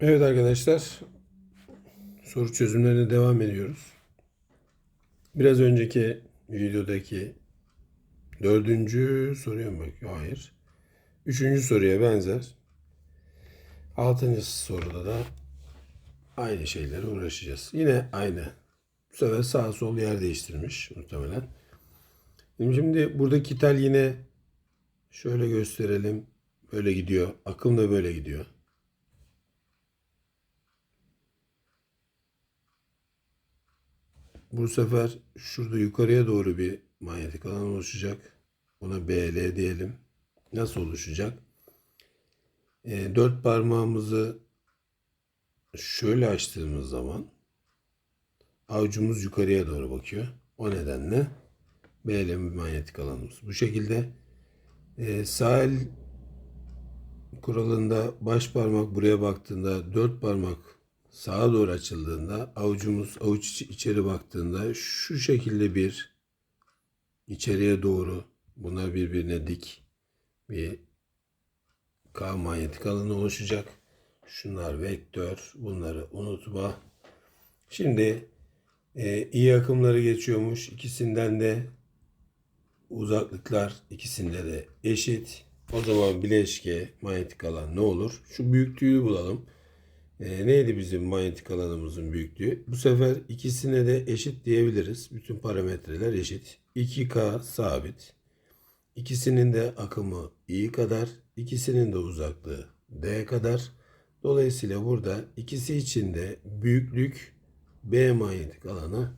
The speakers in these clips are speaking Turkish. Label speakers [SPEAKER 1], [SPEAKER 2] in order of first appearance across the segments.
[SPEAKER 1] Evet arkadaşlar, soru çözümlerine devam ediyoruz. Biraz önceki videodaki dördüncü soruya mı bakıyor? Hayır. Üçüncü soruya benzer. Altıncı soruda da aynı şeylere uğraşacağız. Yine aynı. Bu sefer sağ sol yer değiştirmiş muhtemelen. Şimdi buradaki tel yine şöyle gösterelim. Böyle gidiyor. Akım da böyle gidiyor. Bu sefer şurada yukarıya doğru bir manyetik alan oluşacak. Buna BL diyelim. Nasıl oluşacak? E, dört parmağımızı şöyle açtığımız zaman avucumuz yukarıya doğru bakıyor. O nedenle BL bir manyetik alanımız. Bu şekilde e, sağ el kuralında baş parmak buraya baktığında dört parmak sağa doğru açıldığında avucumuz avuç içi içeri baktığında şu şekilde bir içeriye doğru bunlar birbirine dik bir K manyetik alanı oluşacak. Şunlar vektör. Bunları unutma. Şimdi e, iyi akımları geçiyormuş. İkisinden de uzaklıklar ikisinde de eşit. O zaman bileşke manyetik alan ne olur? Şu büyüklüğü bulalım. E, neydi bizim manyetik alanımızın büyüklüğü? Bu sefer ikisine de eşit diyebiliriz. Bütün parametreler eşit. 2K sabit. İkisinin de akımı i kadar, ikisinin de uzaklığı d kadar. Dolayısıyla burada ikisi için de büyüklük B manyetik alanı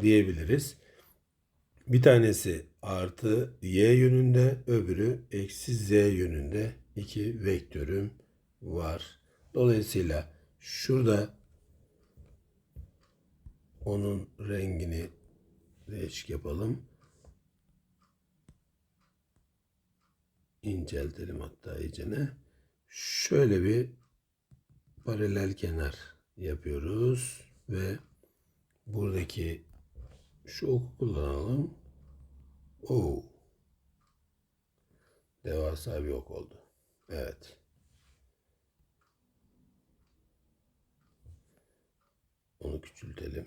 [SPEAKER 1] diyebiliriz. Bir tanesi artı y yönünde, öbürü eksi z yönünde iki vektörüm var. Dolayısıyla şurada onun rengini değişik yapalım. İnceltelim hatta iyicene. Şöyle bir paralel kenar yapıyoruz ve buradaki şu oku kullanalım. Oo. Devasa bir ok oldu. Evet. Küçültelim.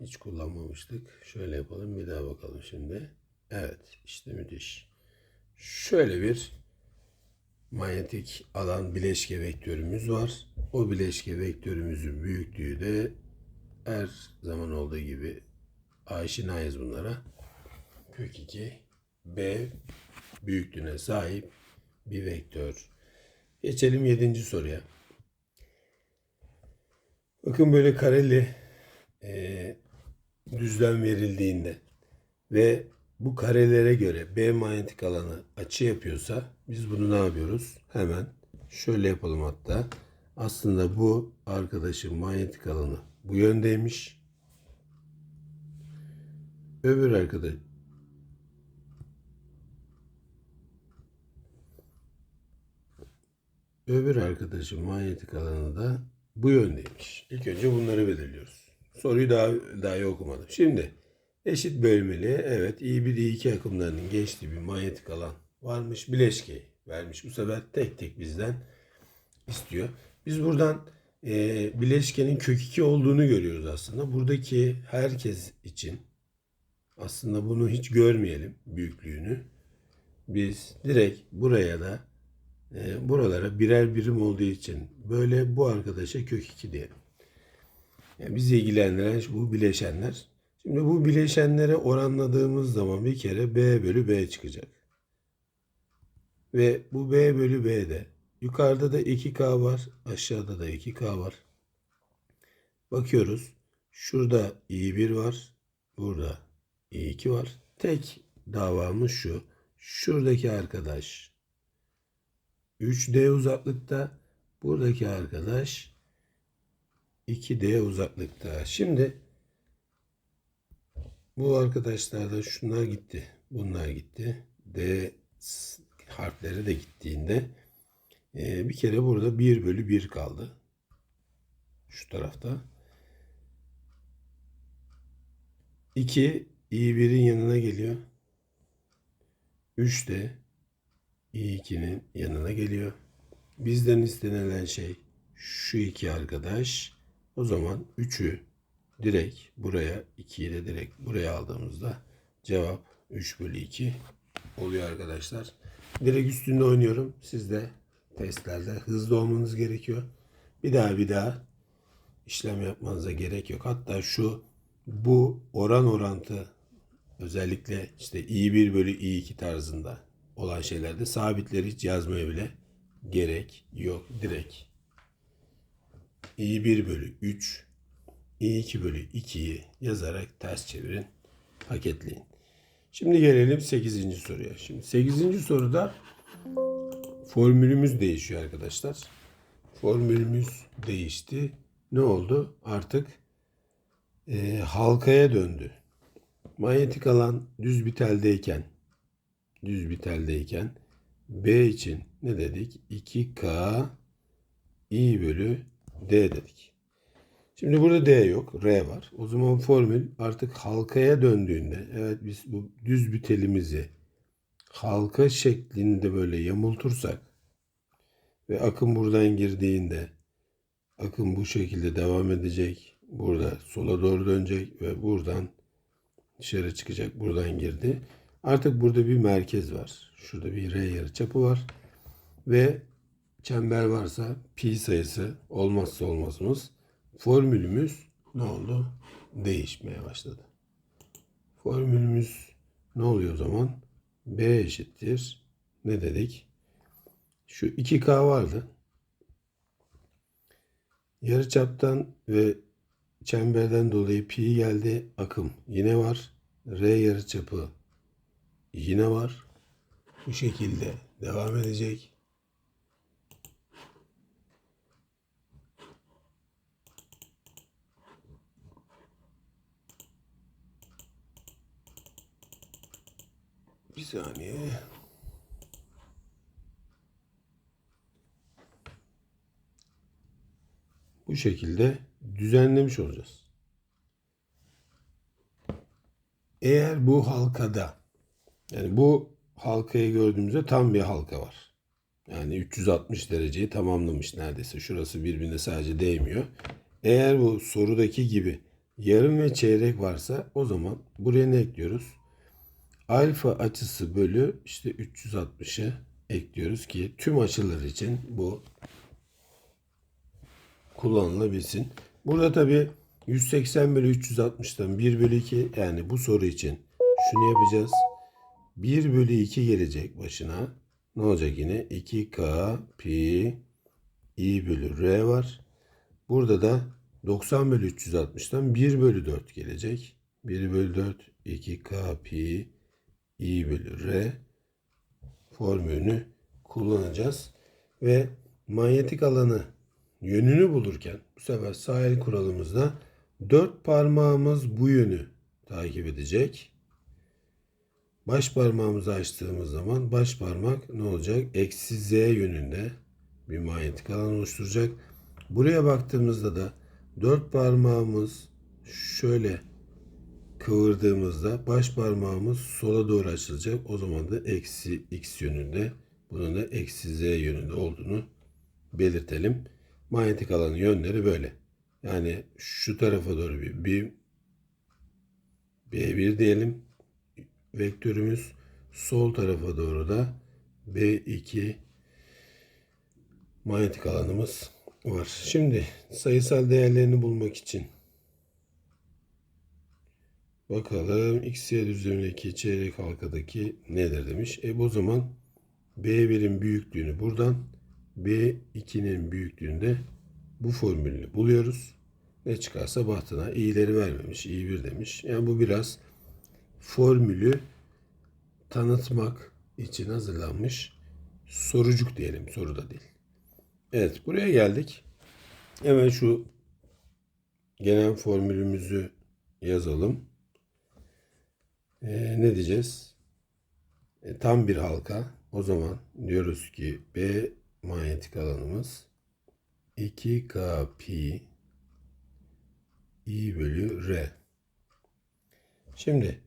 [SPEAKER 1] Hiç kullanmamıştık. Şöyle yapalım. Bir daha bakalım şimdi. Evet. işte müthiş. Şöyle bir manyetik alan bileşke vektörümüz var. O bileşke vektörümüzün büyüklüğü de her zaman olduğu gibi aşinayız bunlara. Kök 2 B büyüklüğüne sahip bir vektör. Geçelim 7. soruya. Bakın böyle kareli e, düzlem verildiğinde ve bu karelere göre B manyetik alanı açı yapıyorsa biz bunu ne yapıyoruz? Hemen şöyle yapalım hatta. Aslında bu arkadaşın manyetik alanı bu yöndeymiş. Öbür arkadaş Öbür arkadaşın manyetik alanı da bu yöndeymiş. İlk önce bunları belirliyoruz. Soruyu daha daha okumadım. Şimdi eşit bölmeli evet i1 i2 akımlarının geçtiği bir manyetik alan varmış. Bileşkeyi vermiş. Bu sefer tek tek bizden istiyor. Biz buradan e, bileşkenin kök 2 olduğunu görüyoruz aslında. Buradaki herkes için aslında bunu hiç görmeyelim büyüklüğünü. Biz direkt buraya da e, buralara birer birim olduğu için böyle bu arkadaşa kök 2 diyelim. Yani bizi ilgilendiren bu bileşenler. Şimdi bu bileşenlere oranladığımız zaman bir kere B bölü B çıkacak. Ve bu B bölü B'de yukarıda da 2K var. Aşağıda da 2K var. Bakıyoruz. Şurada I1 var. Burada I2 var. Tek davamız şu. Şuradaki arkadaş 3D uzaklıkta. Buradaki arkadaş 2D uzaklıkta. Şimdi bu arkadaşlar da şunlar gitti. Bunlar gitti. D harfleri de gittiğinde e, bir kere burada 1 bölü 1 kaldı. Şu tarafta. 2 i1'in yanına geliyor. 3 de i2'nin yanına geliyor. Bizden istenilen şey şu iki arkadaş. O zaman 3'ü direkt buraya 2'yi de direkt buraya aldığımızda cevap 3 bölü 2 oluyor arkadaşlar. Direkt üstünde oynuyorum. Siz de testlerde hızlı olmanız gerekiyor. Bir daha bir daha işlem yapmanıza gerek yok. Hatta şu bu oran orantı özellikle işte i1 bölü i2 tarzında olan şeylerde sabitleri hiç yazmaya bile gerek yok. Direkt i1 bölü 3 i2 bölü 2'yi yazarak ters çevirin. Paketleyin. Şimdi gelelim 8. soruya. Şimdi 8. soruda formülümüz değişiyor arkadaşlar. Formülümüz değişti. Ne oldu? Artık e, halkaya döndü. Manyetik alan düz bir teldeyken düz bir teldeyken B için ne dedik? 2K I bölü D dedik. Şimdi burada D yok. R var. O zaman formül artık halkaya döndüğünde evet biz bu düz bir telimizi halka şeklinde böyle yamultursak ve akım buradan girdiğinde akım bu şekilde devam edecek. Burada sola doğru dönecek ve buradan dışarı çıkacak. Buradan girdi. Artık burada bir merkez var. Şurada bir R yarıçapı var. Ve çember varsa pi sayısı olmazsa olmazımız. Formülümüz ne oldu? Değişmeye başladı. Formülümüz ne oluyor o zaman? B eşittir. Ne dedik? Şu 2K vardı. Yarıçaptan ve çemberden dolayı pi geldi. Akım yine var. R yarıçapı yine var. Bu şekilde devam edecek. Bir saniye. Bu şekilde düzenlemiş olacağız. Eğer bu halkada yani bu halkayı gördüğümüzde tam bir halka var. Yani 360 dereceyi tamamlamış neredeyse. Şurası birbirine sadece değmiyor. Eğer bu sorudaki gibi yarım ve çeyrek varsa o zaman buraya ne ekliyoruz? Alfa açısı bölü işte 360'ı ekliyoruz ki tüm açılar için bu kullanılabilsin. Burada tabi 180 bölü 360'dan 1 bölü 2 yani bu soru için şunu yapacağız. 1 bölü 2 gelecek başına. Ne olacak yine? 2K pi i bölü r var. Burada da 90 bölü 360'dan 1 bölü 4 gelecek. 1 bölü 4 2K pi i bölü r formülünü kullanacağız. Ve manyetik alanı yönünü bulurken bu sefer sahil kuralımızda dört parmağımız bu yönü takip edecek. Baş parmağımızı açtığımız zaman baş parmak ne olacak? Eksi z yönünde bir manyetik alan oluşturacak. Buraya baktığımızda da dört parmağımız şöyle kıvırdığımızda baş parmağımız sola doğru açılacak. O zaman da eksi x yönünde bunun da eksi z yönünde olduğunu belirtelim. Manyetik alanın yönleri böyle. Yani şu tarafa doğru bir, bir B1 diyelim. Vektörümüz sol tarafa doğru da B2 manyetik alanımız var. Şimdi sayısal değerlerini bulmak için bakalım x y düzlemindeki çeyrek halkadaki nedir demiş. E bu zaman B1'in büyüklüğünü buradan B2'nin büyüklüğünde bu formülünü buluyoruz. Ne çıkarsa bahtına i'leri vermemiş. i1 demiş. Yani bu biraz formülü tanıtmak için hazırlanmış sorucuk diyelim. Soru da değil. Evet buraya geldik. Hemen şu genel formülümüzü yazalım. Ee, ne diyeceğiz? E, tam bir halka. O zaman diyoruz ki B manyetik alanımız 2K pi i bölü r. Şimdi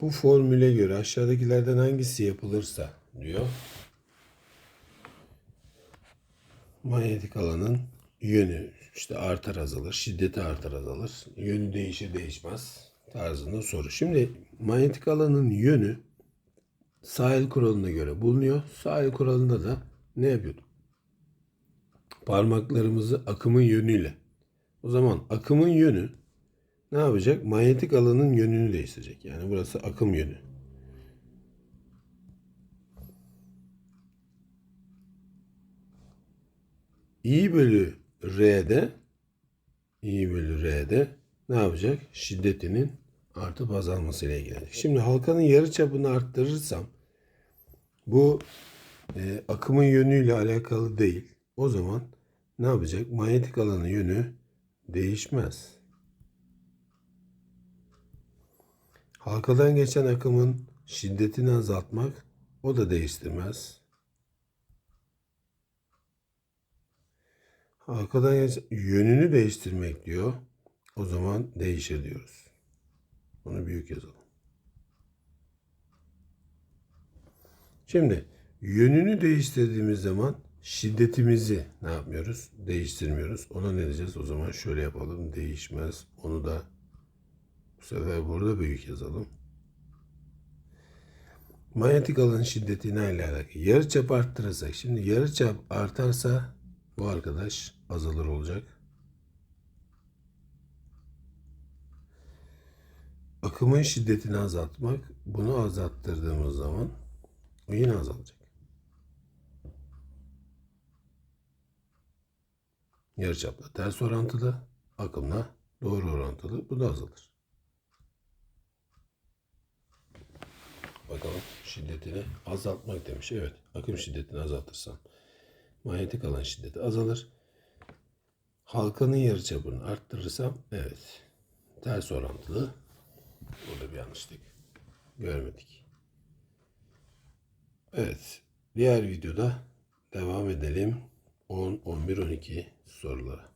[SPEAKER 1] bu formüle göre aşağıdakilerden hangisi yapılırsa diyor. Manyetik alanın yönü işte artar azalır, şiddeti artar azalır, yönü değişir değişmez tarzında soru. Şimdi manyetik alanın yönü sahil kuralına göre bulunuyor. Sahil kuralında da ne yapıyorduk? Parmaklarımızı akımın yönüyle. O zaman akımın yönü ne yapacak? Manyetik alanın yönünü değiştirecek. Yani burası akım yönü. I bölü R'de I bölü R'de ne yapacak? Şiddetinin artıp azalmasıyla ilgilenecek. Şimdi halkanın yarı çapını arttırırsam bu e, akımın yönüyle alakalı değil. O zaman ne yapacak? Manyetik alanın yönü değişmez. Halkadan geçen akımın şiddetini azaltmak o da değiştirmez. Halkadan geçen yönünü değiştirmek diyor. O zaman değişir diyoruz. Bunu büyük yazalım. Şimdi yönünü değiştirdiğimiz zaman şiddetimizi ne yapmıyoruz? Değiştirmiyoruz. Ona ne diyeceğiz? O zaman şöyle yapalım. Değişmez. Onu da bu sefer burada büyük yazalım. Manyetik alanın şiddeti ne ile alakalı? Yarıçap arttırırsak. Şimdi yarıçap artarsa bu arkadaş azalır olacak. Akımın şiddetini azaltmak. Bunu azalttırdığımız zaman o yine azalacak. Yarıçapla ters orantılı, akımla doğru orantılı. Bu da azalır. Bakalım şiddetini azaltmak demiş. Evet, akım şiddetini azaltırsam manyetik alan şiddeti azalır. Halkanın yarıçapını arttırırsam evet ters orantılı. Burada bir yanlışlık görmedik. Evet, diğer videoda devam edelim. 10, 11, 12 sorulara.